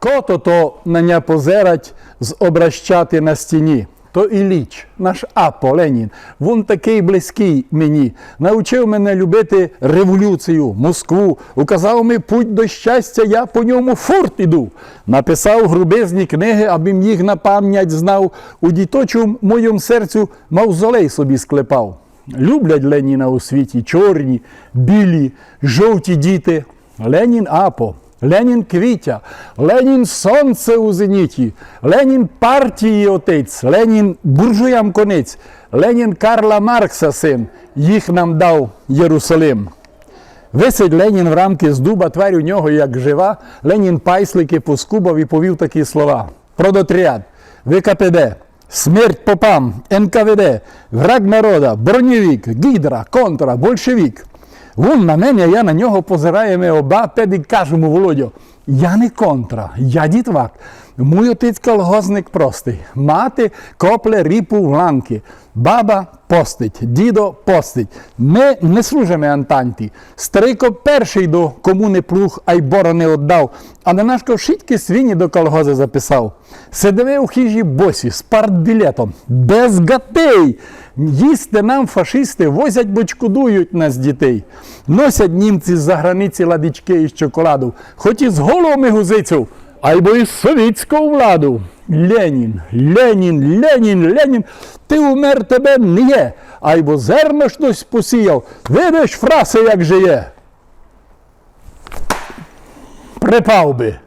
Кото то на позерать з обращати на стіні. То Ілліч, наш Апо Ленін, він такий близький мені. Навчив мене любити революцію, Москву. Указав мені путь до щастя, я по ньому фурт іду. Написав грубезні книги, аби їх на пам'ять знав. У діточому моєму серцю мавзолей собі склепав. Люблять Леніна у світі чорні, білі, жовті діти. Ленін Апо. Ленін Квітя, Ленін Сонце у зеніті, Ленін партії отець, Ленін буржуям конець, Ленін Карла Маркса син, їх нам дав Єрусалим. Висить Ленін в рамки з дуба, тварь у нього як жива. Ленін пайслики поскубав і повів такі слова. Продотряд, ВКПД, смерть попам, НКВД, враг народа, бронєвік, гідра, контра, большевік. Вон на мене, я на нього позираю, ми оба педі кажемо, Володю, я не контра, я дітвак. Мій отець колгозник простий. Мати копле ріпу в ланки. Баба постить, дідо постить. Ми не служимо антанті. Старико перший до комуни плуг, а й бора не віддав, а на наш ковшітки свині до колгози записав. Сидиме у хижі босі з партбілетом, без гатей. Їсти нам фашисти возять, бо чкудують нас дітей. Носять німці з-за границі ладички із чоколаду, хоч і з головами гузицю, або із совітську владу. Ленін, Ленін, Ленін, Ленін, ти умер тебе не є, або зерно щось посіяв, видиш фраси, як же є. Припав би.